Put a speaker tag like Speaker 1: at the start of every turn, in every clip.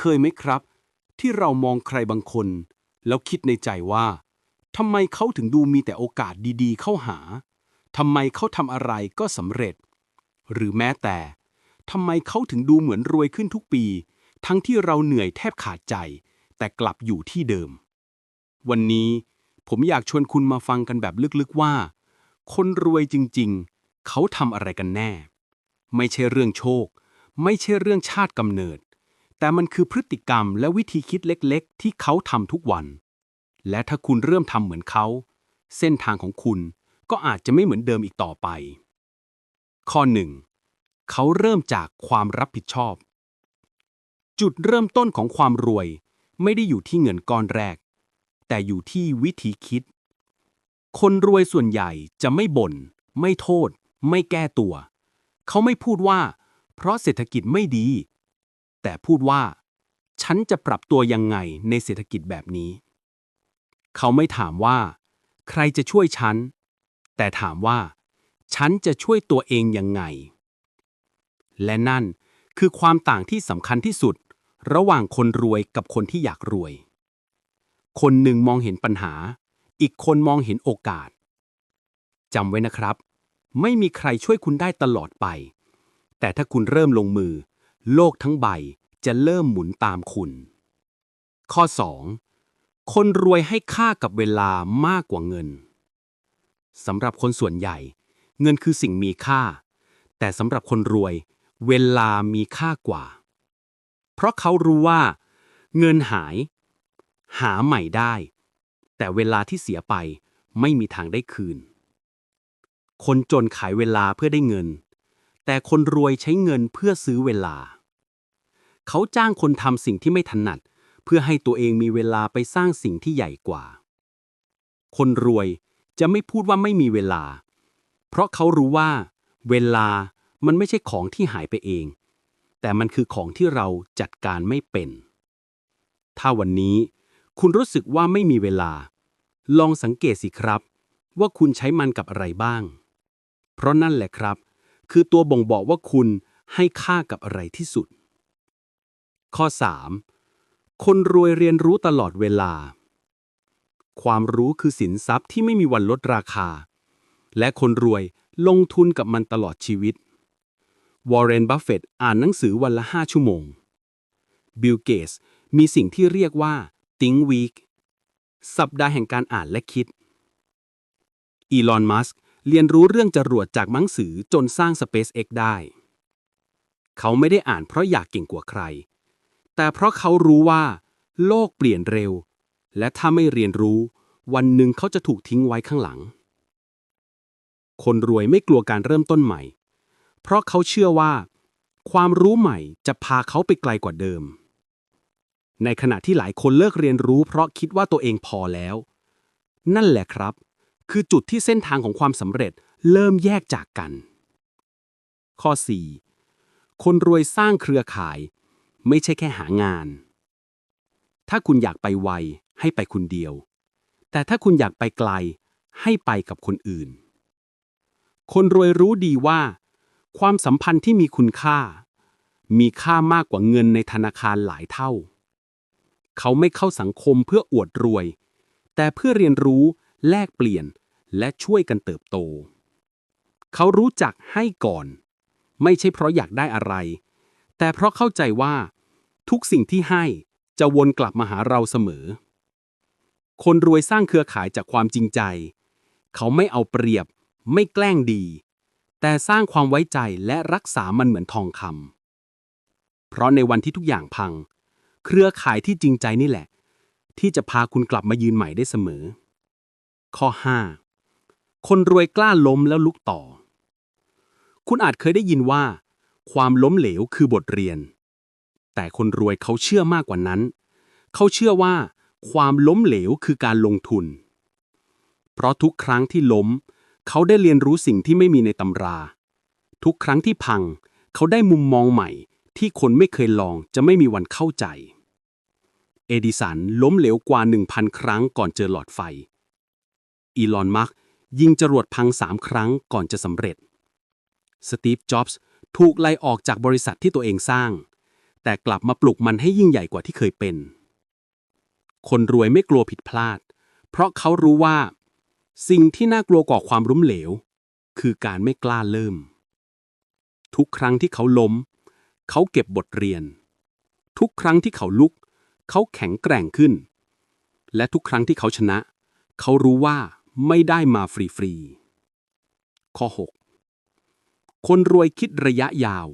Speaker 1: เคยไหมครับ ที่เรามองใครบางคน แล้วคิดในใจว่าทำไมเขาถึงดูมีแต่โอกาสดีๆ เข้าหาทำไมเขาทำอะไรก็สำเร็จ หรือแม้แต่ทำไมเขาถึงดูเหมือนรวยขึ้นทุกปี ทั้งที่เราเหนื่อยแทบขาดใจ แต่กลับอยู่ที่เดิม วันนี้ผมอยากชวนคุณมาฟังกันแบบลึกๆว่า คนรวยจริงๆ เขาทำอะไรกันแน่ ไม่ใช่เรื่องโชค ไม่ใช่เรื่องชาติกำเนิด แต่มันคือพฤติกรรมและวิธีคิดเล็กๆ ที่เขาทำทุกวัน และถ้าคุณเริ่มทำเหมือนเขา เส้นทางของคุณก็อาจจะไม่เหมือนเดิมอีกต่อไป ข้อ 1. เขาเริ่มจากความรับผิดชอบ จุดเริ่มต้นของความรวย ไม่ได้อยู่ที่เงินก้อนแรก แต่อยู่ที่วิธีคิด คนรวยส่วนใหญ่จะไม่บน่น ไม่โทษ ไม่แก้ตัว เขาไม่พูดว่า เพราะเศรษฐกิจไม่ดี แต่พูดว่า ฉันจะปรับตัวยังไงในเศรษฐกิจแบบนี้ เขาไม่ถามว่า ใครจะช่วยฉัน แต่ถามว่า ฉันจะช่วยตัวเองยังไง และนั่นคือความต่างที่สำคัญที่สุด ระหว่างคนรวยกับคนที่อยากรวย คนหนึ่งมองเห็นปัญหา อีกคนมองเห็นโอกาสจำไว้นะครับ ไม่มีใครช่วยคุณได้ตลอดไป แต่ถ้าคุณเริ่มลงมือ โลกทั้งใบ จะเริ่มหมุนตามคุณ ข้อ 2. คนรวยให้ค่ากับเวลามากกว่าเงินสำหรับคนส่วนใหญ่ เงินคือสิ่งมีค่า แต่สำหรับคนรวย เวลามีค่ากว่า เพราะเขารู้ว่า เงินหาย หาใหม่ได้ แต่เวลาที่เสียไปไม่มีทางได้คืน คนจนขายเวลาเพื่อได้เงิน แต่คนรวยใช้เงินเพื่อซื้อเวลา เขาจ้างคนทำสิ่งที่ไม่ถนัด เพื่อให้ตัวเองมีเวลาไปสร้างสิ่งที่ใหญ่กว่า คนรวยจะไม่พูดว่าไม่มีเวลา เพราะเขารู้ว่า เวลามันไม่ใช่ของที่หายไปเอง แต่มันคือของที่เราจัดการไม่เป็น ถ้าวันนี้คุณรู้สึกว่าไม่มีเวลา ลองสังเกตสิครับ ว่าคุณใช้มันกับอะไรบ้าง เพราะนั่นแหละครับ คือตัวบ่งบอกว่าคุณให้ค่ากับอะไรที่สุด ข้อ 3. คนรวยเรียนรู้ตลอดเวลา ความรู้คือสินทรัพย์ที่ไม่มีวันลดราคา และคนรวยลงทุนกับมันตลอดชีวิต วอร์เรน บัฟเฟตอ่านหนังสือวันละ 5 ชั่วโมง บิล เกตส์มีสิ่งที่เรียกว่า Think Week สัปดาห์แห่งการอ่านและคิด อีลอน มัสก์เรียนรู้เรื่องจรวดจากหนังสือจนสร้าง SpaceX ได้ เขาไม่ได้อ่านเพราะอยากเก่งกว่าใคร แต่เพราะเขารู้ว่า โลกเปลี่ยนเร็ว และถ้าไม่เรียนรู้ วันหนึ่งเขาจะถูกทิ้งไว้ข้างหลัง คนรวยไม่กลัวการเริ่มต้นใหม่ เพราะเขาเชื่อว่า ความรู้ใหม่จะพาเขาไปไกลกว่าเดิม ในขณะที่หลายคนเลิกเรียนรู้ เพราะคิดว่าตัวเองพอแล้ว นั่นแหละครับ คือจุดที่เส้นทางของความสำเร็จเริ่มแยกจากกัน ข้อ 4. คนรวยสร้างเครือข่าย ไม่ใช่แค่หางาน ถ้าคุณอยากไปไว ให้ไปคนเดียว แต่ถ้าคุณอยากไปไกล ให้ไปกับคนอื่น คนรวยรู้ดีว่า ความสัมพันธ์ที่มีคุณค่า มีค่ามากกว่าเงินในธนาคารหลายเท่า เขาไม่เข้าสังคมเพื่ออวดรวย แต่เพื่อเรียนรู้แลกเปลี่ยนและช่วยกันเติบโต เขารู้จักให้ก่อน ไม่ใช่เพราะอยากได้อะไร แต่เพราะเข้าใจว่า ทุกสิ่งที่ให้จะวนกลับมาหาเราเสมอ คนรวยสร้างเครือข่ายจากความจริงใจ เขาไม่เอาเปรียบ ไม่แกล้งดี แต่สร้างความไว้ใจและรักษามันเหมือนทองคำเพราะในวันที่ทุกอย่างพัง เครือข่ายที่จริงใจนี่แหละ ที่จะพาคุณกลับมายืนใหม่ได้เสมอ ข้อ 5. คนรวยกล้าล้มแล้วลุกต่อ คุณอาจเคยได้ยินว่า ความล้มเหลวคือบทเรียน แต่คนรวยเขาเชื่อมากกว่านั้น เขาเชื่อว่า ความล้มเหลวคือการลงทุน เพราะทุกครั้งที่ล้ม เขาได้เรียนรู้สิ่งที่ไม่มีในตำรา ทุกครั้งที่พัง เขาได้มุมมองใหม่ ที่คนไม่เคยลองจะไม่มีวันเข้าใจ เอดิสันล้มเหลวกว่า 1,000 ครั้งก่อนเจอหลอดไฟ อีลอน มัสก์ยิงจรวดพังสามครั้งก่อนจะสำเร็จ สตีฟ จ็อบส์ ถูกไล่ออกจากบริษัทที่ตัวเองสร้าง แต่กลับมาปลุกมันให้ยิ่งใหญ่กว่าที่เคยเป็น คนรวยไม่กลัวผิดพลาด เพราะเขารู้ว่า สิ่งที่น่ากลัวกว่าความล้มเหลว คือการไม่กล้าเริ่ม ทุกครั้งที่เขาล้ม เขาเก็บบทเรียน ทุกครั้งที่เขาลุก เขาแข็งแกร่งขึ้น และทุกครั้งที่เขาชนะ เขารู้ว่าไม่ได้มาฟรีๆข้อ 6 คนรวยคิดระยะยาว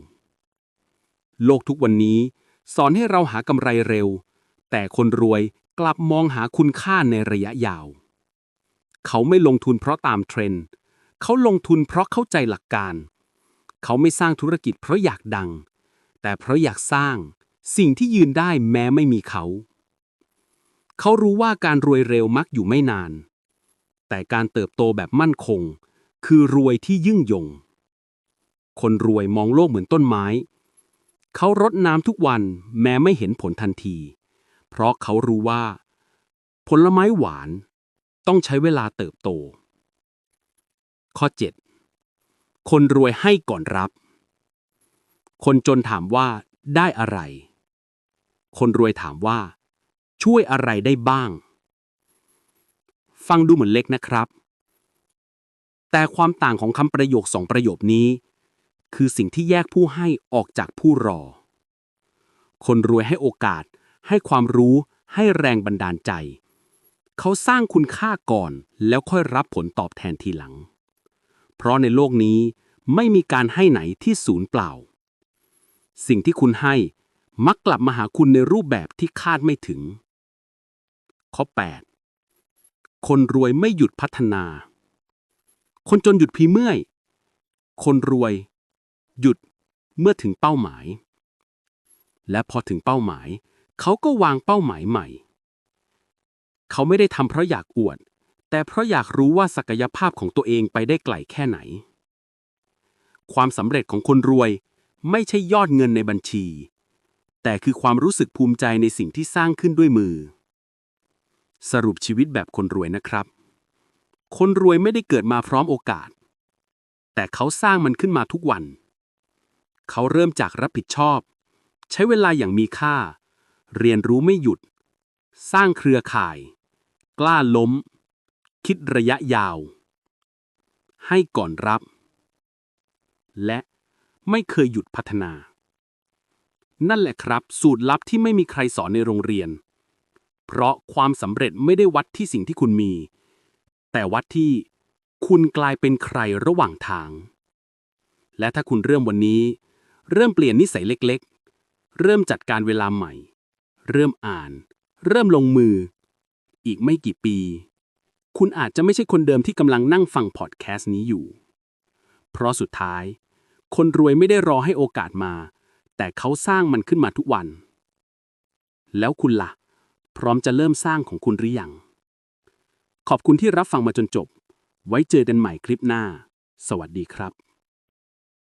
Speaker 1: โลกทุกวันนี้ สอนให้เราหากำไรเร็ว แต่คนรวยกลับมองหาคุณค่าในระยะยาว เขาไม่ลงทุนเพราะตามเทรนด์ เขาลงทุนเพราะเข้าใจหลักการ เขาไม่สร้างธุรกิจเพราะอยากดัง แต่เพราะอยากสร้างสิ่งที่ยืนได้แม้ไม่มีเขา เขารู้ว่าการรวยเร็วมักอยู่ไม่นาน แต่การเติบโตแบบมั่นคง คือรวยที่ยิ่งยง คนรวยมองโลกเหมือนต้นไม้ เขารดน้ำทุกวันแม้ไม่เห็นผลทันที เพราะเขารู้ว่า ผลไม้หวานต้องใช้เวลาเติบโต ข้อ 7 คนรวยให้ก่อนรับ คนจนถามว่าได้อะไร คนรวยถามว่า ช่วยอะไรได้บ้าง ฟังดูเหมือนเล็กนะครับ แต่ความต่างของคำประโยคสองประโยคนี้ คือสิ่งที่แยกผู้ให้ออกจากผู้รอ คนรวยให้โอกาส ให้ความรู้ ให้แรงบันดาลใจ เขาสร้างคุณค่าก่อนแล้วค่อยรับผลตอบแทนทีหลัง เพราะในโลกนี้ไม่มีการให้ไหนที่ศูนย์เปล่า สิ่งที่คุณให้มักกลับมาหาคุณในรูปแบบที่คาดไม่ถึง ข้อ 8 คนรวยไม่หยุดพัฒนา คนจนหยุดพีเมื่อย คนรวย หยุดเมื่อถึงเป้าหมาย และพอถึงเป้าหมาย เขาก็วางเป้าหมายใหม่ เขาไม่ได้ทำเพราะอยากอวด แต่เพราะอยากรู้ว่าศักยภาพของตัวเองไปได้ไกลแค่ไหน ความสำเร็จของคนรวยไม่ใช่ยอดเงินในบัญชี แต่คือความรู้สึกภูมิใจในสิ่งที่สร้างขึ้นด้วยมือ สรุปชีวิตแบบคนรวยนะครับ คนรวยไม่ได้เกิดมาพร้อมโอกาส แต่เขาสร้างมันขึ้นมาทุกวัน เขาเริ่มจากรับผิดชอบ ใช้เวลาอย่างมีค่า เรียนรู้ไม่หยุด สร้างเครือข่าย กล้าล้ม คิดระยะยาว ให้ก่อนรับ และไม่เคยหยุดพัฒนา นั่นแหละครับ สูตรลับที่ไม่มีใครสอนในโรงเรียน เพราะความสำเร็จไม่ได้วัดที่สิ่งที่คุณมี แต่วัดที่คุณกลายเป็นใครระหว่างทาง และถ้าคุณเริ่มวันนี้ เริ่มเปลี่ยนนิสัยเล็กๆ เริ่มจัดการเวลาใหม่ เริ่มอ่าน เริ่มลงมือ อีกไม่กี่ปี คุณอาจจะไม่ใช่คนเดิมที่กำลังนั่งฟังพอดแคสต์นี้อยู่ เพราะสุดท้าย คนรวยไม่ได้รอให้โอกาสมา แต่เขาสร้างมันขึ้นมาทุกวัน แล้วคุณล่ะ พร้อมจะเริ่มสร้างของคุณหรือยัง ขอบคุณที่รับฟังมาจนจบ ไว้เจอกันใหม่คลิปหน้า สวัสดีครับ